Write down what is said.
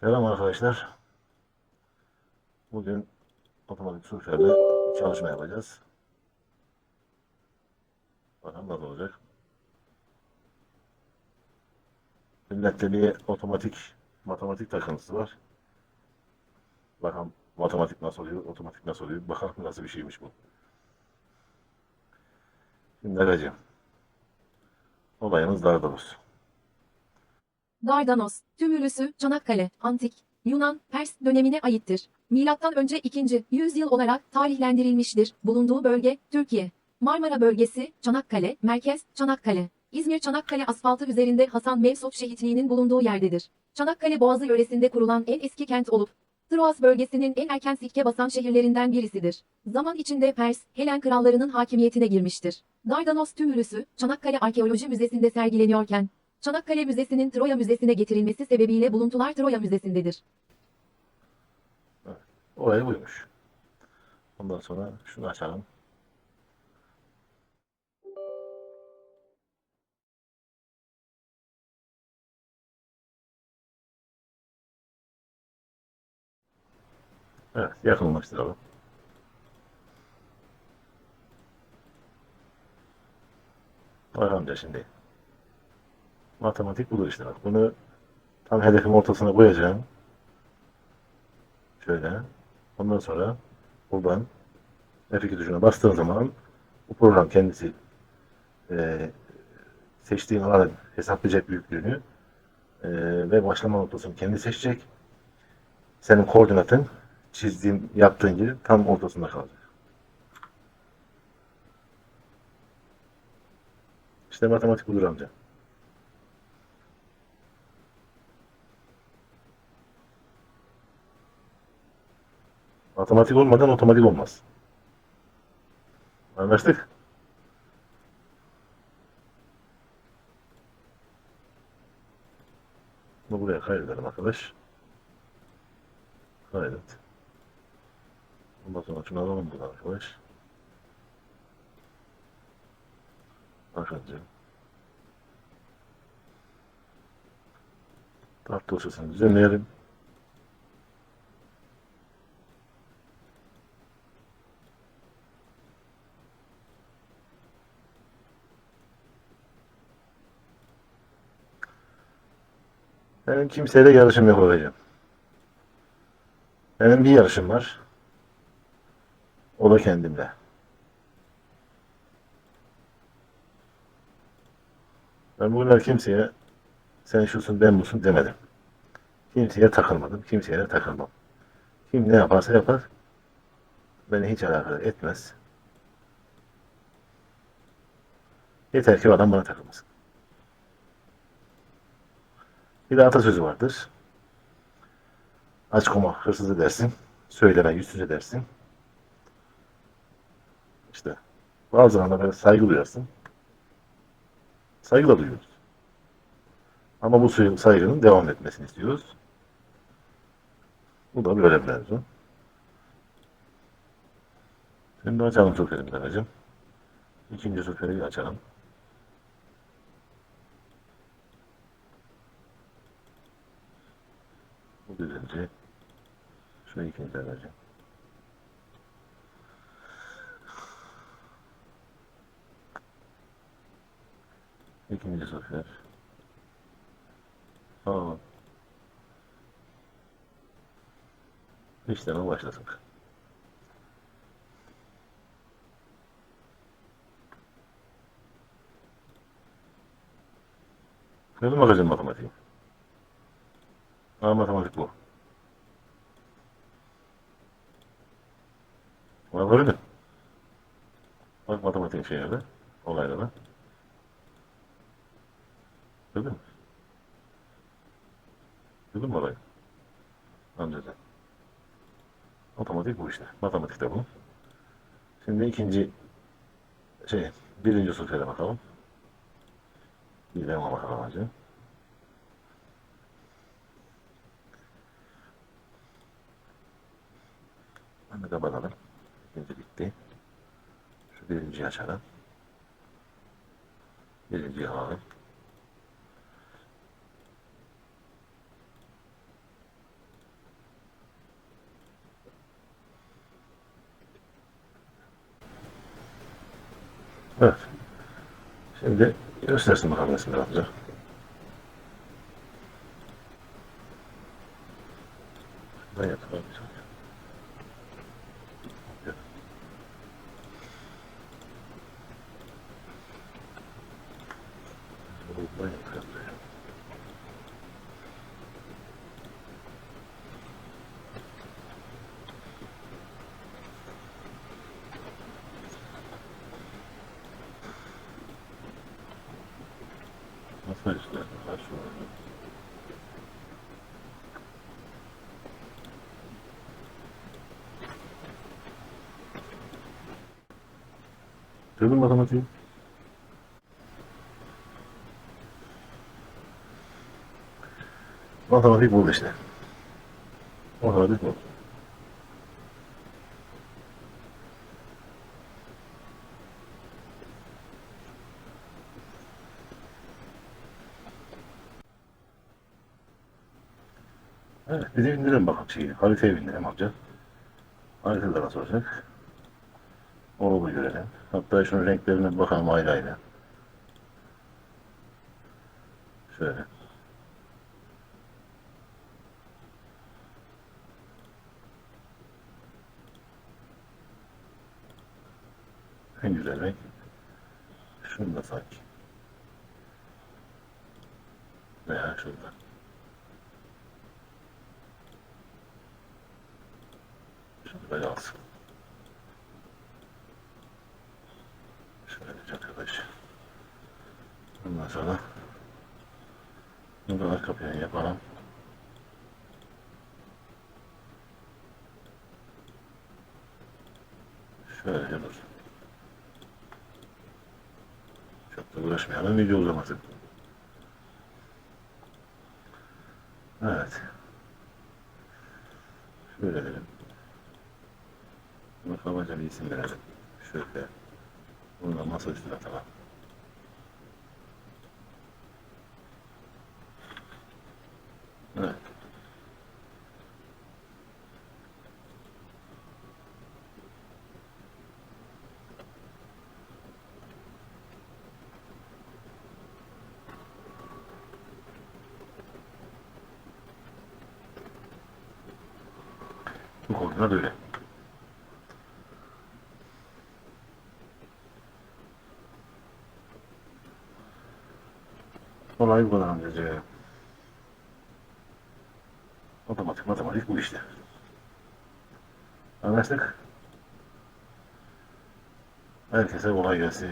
Selam arkadaşlar. Bugün otomatik surferle çalışma yapacağız. Bakalım nasıl olacak. Millette bir otomatik matematik takıntısı var. Bakalım matematik nasıl oluyor, otomatik nasıl oluyor. Bakalım nasıl bir şeymiş bu. Şimdi Agacığım. Olayımız Dardanos. Dardanos, tümülüsü, Çanakkale, Antik, Yunan, Pers dönemine aittir. Milattan önce 2. yüzyıl olarak tarihlendirilmiştir. Bulunduğu bölge, Türkiye. Marmara bölgesi, Çanakkale, merkez, Çanakkale. İzmir Çanakkale asfaltı üzerinde Hasan Mevsut şehitliğinin bulunduğu yerdedir. Çanakkale Boğazı yöresinde kurulan en eski kent olup, Troas bölgesinin en erken sikke basan şehirlerinden birisidir. Zaman içinde Pers, Helen krallarının hakimiyetine girmiştir. Dardanos tümülüsü, Çanakkale Arkeoloji Müzesi'nde sergileniyorken, Çanakkale Müzesi'nin Troya Müzesi'ne getirilmesi sebebiyle buluntular Troya Müzesi'ndedir. Olay buymuş. Ondan sonra şunu açalım. Evet, yakınlaştıralım. Amca şimdi. Matematik budur işte bak. Bunu tam hedefin ortasına koyacağım. Şöyle. Ondan sonra buradan F2 tuşuna bastığın zaman bu program kendisi e, seçtiğin alanı hesaplayacak büyüklüğünü e, ve başlama noktasını kendi seçecek. Senin koordinatın çizdiğin, yaptığın gibi tam ortasında kalacak. İşte matematik budur amca. Matematik olmadan otomatik olmaz. Anlaştık? Bunu buraya kaydedelim arkadaş. Kaydet. Ondan sonra şunu alalım buradan arkadaş. Arkadaşlar. Tart dosyasını düzenleyelim. Benim kimseyle yarışım yok hocam. Benim bir yarışım var. O da kendimle. Ben bugünler kimseye sen şusun ben busun demedim. Kimseye takılmadım. Kimseye takılmam. Kim ne yaparsa yapar. Beni hiç alakadar etmez. Yeter ki adam bana takılmasın. Bir de atasözü vardır. Aç koma hırsız edersin. Söyleme yüzsüz edersin. İşte bazı böyle saygı duyarsın. Saygı da duyuyoruz. Ama bu saygının devam etmesini istiyoruz. Bu da böyle bir mevzu. Şimdi açalım suflerimizi hacım. İkinci sufleri açalım. Birinci. Şu ikinci aracı. İkinci sefer. Tamam. İşleme başladık. Gördün mü bakacağım matematiği? Ha matematik bu. Bak böyle. Bak matematik şeyleri, olayları. Gördün mü? Gördün mü olayı? Amcacan. Matematik bu işte. Matematik de bu. Şimdi ikinci şey, birinci sufere bakalım. Bir de ona bakalım hacı. Bunu kapatalım. Birinci bitti. Şu birinciyi açalım. Birinciyi alalım. Evet. Şimdi göstersin bakalım nasıl yapacak. Nasıl işte? Mü matematiği? Matematik bu işte. Matematik bu. Evet, bir de indirelim bakalım şeyi. Haritaya bindirelim amca. Haritada nasıl olacak? Onu bir görelim. Hatta şunun renklerine bakalım ayrı ayrı. Şöyle. En güzel renk. Şunu da sanki. Veya şurada. Böyle alsın. Şöyle arkadaş. Ondan sonra bunu arka plan yapalım. Şöyle dur. Çok da uğraşmayalım. Video uzamasın. Evet. Şöyle dedim. Buna kabaca bir isim verelim. Şöyle. Bunu da masa üstüne atalım. Evet. Bu konuda böyle. Bu kadar amcacığım. Matematik matematik bu işte. Anlaştık. Herkese kolay gelsin.